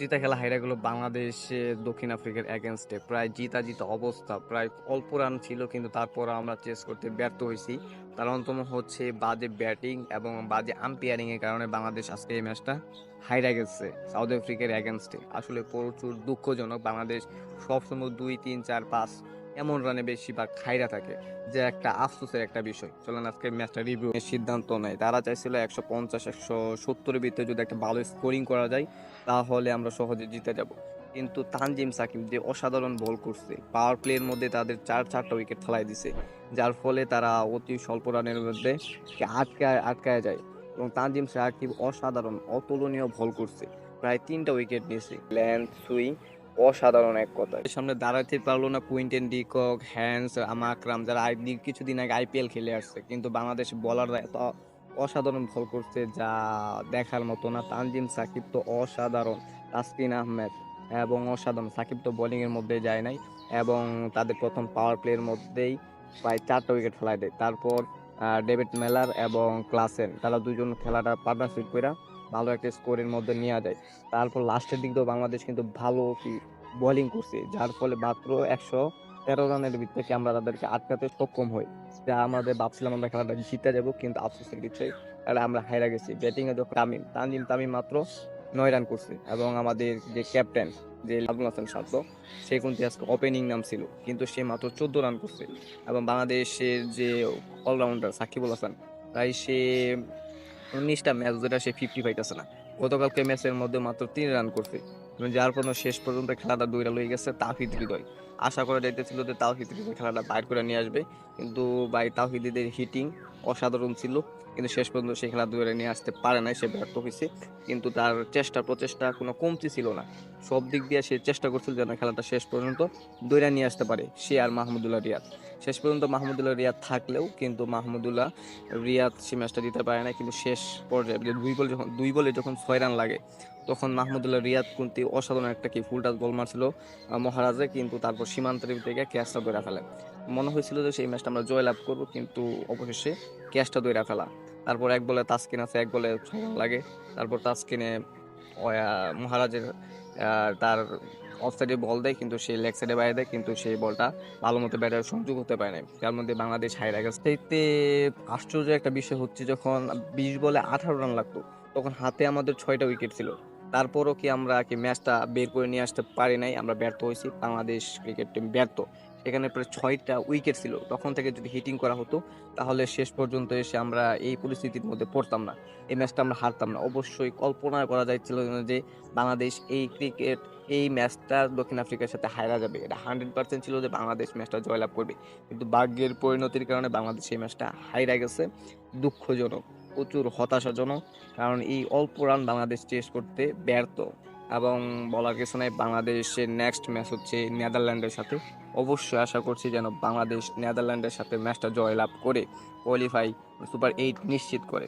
জিতা খেলা হাইরা গেল বাংলাদেশে দক্ষিণ আফ্রিকার এগেনস্টে প্রায় জিতা জিতা অবস্থা, প্রায় অল্প রান ছিল, কিন্তু তারপর আমরা চেস করতে ব্যর্থ হয়েছি। তার অন্যতম হচ্ছে বাজে ব্যাটিং এবং বাজে আম্পিয়ারিংয়ের কারণে বাংলাদেশ আজকে এই ম্যাচটা হাইরা গেছে, সাউথ আফ্রিকার এগেনস্টে আসলে প্রচুর দুঃখজনক, বাংলাদেশ সবসময় দুই, তিন, চার, পাঁচ এমন রানে বেশিরভাগ খাইরা থাকে, যে একটা আফসোসের একটা বিষয়। চলেন আজকে ম্যাচটা রিভিউ সিদ্ধান্ত নেয় তারা চাইছিল একশো পঞ্চাশ, একশো সত্তরের ভিতরে যদি একটা ভালো স্কোরিং করা যায়, তাহলে আমরা সহজে জিতে যাব। কিন্তু তানজিম সাকিব যে অসাধারণ বল করছে পাওয়ার প্লের মধ্যে তাদের চার চারটা উইকেট ফেলাই দিছে, যার ফলে তারা অতি স্বল্প রানের মধ্যে আটকায় আটকায় যায়। এবং তানজিম সাকিব অসাধারণ, অতুলনীয় বল করছে। প্রায় তিনটা উইকেট নিয়েছে। ল্যান্ড সুইং অসাধারণ এক কথা সামনে দাঁড়াতে পারল না কুইন্টেন ডিকক, হ্যান্স, আমাকরাম, যারা আই কিছুদিন আগে আইপিএল খেলে আসছে। কিন্তু বাংলাদেশ বলাররা এত অসাধারণ বল করছে যা দেখার মতো না। তানজিম সাকিব তো অসাধারণ, তাসকিন আহমেদ এবং অসাধারণ। সাকিব তো বোলিং এর মধ্যে যায় নাই এবং তাদের প্রথম পাওয়ার প্লের মধ্যেই প্রায় চারটা উইকেট ফেলাই দেয়। তারপর ডেভিড মেলার এবং ক্লাসেন তারা দুজন খেলাটা পার্টনারশিপ করে ভালো একটা স্কোরের মধ্যে নিয়ে যায়। তারপর লাস্টের দিক দিয়েও বাংলাদেশ কিন্তু ভালো কি বোলিং করছে, যার ফলে মাত্র একশো তেরো রানের ভিতরে কি আমরা তাদেরকে আটকাতে সক্ষম হই। যা আমাদের ভাবছিলাম আমরা খেলাটা জিতে যাব, কিন্তু আফসোসের বিষয় তাহলে আমরা হাইরা গেছি। ব্যাটিং এ যখন তামিম তানজিম তামিম মাত্র নয় রান করছে এবং আমাদের যে ক্যাপ্টেন যে আবুল হাসান সাদ্দ সে কিন্তু আজকে ওপেনিং নাম ছিল, কিন্তু সে মাত্র চোদ্দ রান করছে। এবং বাংলাদেশের যে অলরাউন্ডার সাকিবুল হাসান, তাই সে উনিশটা ম্যাচ যেটা সে ফিফটি পাইতেছে না। গতকালকে ম্যাচের মধ্যে মাত্র তিন রান করছে। এবং যার পর শেষ পর্যন্ত খেলাটা দুইটা লয়ে গেছে তাহিদ হৃদয়। আশা করা যাইতেছিল যে তাহিদ হৃদয় খেলাটা বাইর করে নিয়ে আসবে। কিন্তু বাই তাহিদের হিটিং অসাধারণ ছিল। কিন্তু শেষ পর্যন্ত সেই খেলা দুইটা নিয়ে আসতে পারে নাই, সে ব্যর্থ হয়েছে। কিন্তু তার চেষ্টা প্রচেষ্টা কোনো কমতি ছিল না। সব দিক দিয়ে সে চেষ্টা করছিল যেন খেলাটা শেষ পর্যন্ত দৈরা নিয়ে আসতে পারে, সে আর মাহমুদুল্লাহ রিয়াদ। শেষ পর্যন্ত মাহমুদুল্লাহ রিয়াদ থাকলেও কিন্তু মাহমুদুল্লাহ রিয়াদ সে ম্যাচটা দিতে পারে না কিন্তু শেষ পর্যায়ে দুই বল যখন দুই বলে যখন ছয় রান লাগে, তখন মাহমুদুল্লাহ রিয়াদ কুন্তি অসাধারণ একটা কি ফুল টাচ বল মারছিল মহারাজে। কিন্তু তারপর সীমান্তের থেকে ক্যাচটা ধরে ফেলে। মনে হয়েছিল যে সেই ম্যাচটা আমরা জয়লাভ করব, কিন্তু অবশেষে ক্যাচটা ধরে ফেলা। তারপর এক বলে তাসকিন আছে, এক বলে লাগে। তারপর তাসকিনে মহারাজের তার অফ সাইডে বল দেয়, কিন্তু সে লেগ সাইডে বাইরে দেয়, কিন্তু সেই বলটা ভালো মতো ব্যাটার সংযোগ হতে পারে না তার মধ্যে বাংলাদেশ হাইরা গেছে সেইতে আশ্চর্য একটা বিষয় হচ্ছে, যখন বিশ বলে আঠারো রান লাগতো, তখন হাতে আমাদের ছয়টা উইকেট ছিল। তারপরও কি আমরা কি ম্যাচটা বের করে নিয়ে আসতে পারি নাই? আমরা ব্যর্থ হয়েছি। বাংলাদেশ ক্রিকেট টিম ব্যর্থ। এখানে প্রায় ছয়টা উইকেট ছিল। তখন থেকে যদি হিটিং করা হতো, তাহলে শেষ পর্যন্ত এসে আমরা এই পরিস্থিতির মধ্যে পড়তাম না। এই ম্যাচটা আমরা হারতাম না। অবশ্যই কল্পনা করা যাচ্ছিল যে বাংলাদেশ এই ক্রিকেট এই ম্যাচটা দক্ষিণ আফ্রিকার সাথে হারা যাবে। এটা হান্ড্রেড পার্সেন্ট ছিল যে বাংলাদেশ ম্যাচটা জয়লাভ করবে। কিন্তু ভাগ্যের পরিণতির কারণে বাংলাদেশ এই ম্যাচটা হাইরা গেছে। দুঃখজনক, প্রচুর হতাশাজনক, কারণ এই অল্প রান বাংলাদেশ চেস করতে ব্যর্থ। এবং বলার কিছু নাই, বাংলাদেশের নেক্সট ম্যাচ হচ্ছে নেদারল্যান্ডের সাথে। অবশ্যই আশা করছি যেন বাংলাদেশ নেদারল্যান্ডের সাথে ম্যাচটা জয়লাভ করে কোয়ালিফাই সুপার এইট নিশ্চিত করে।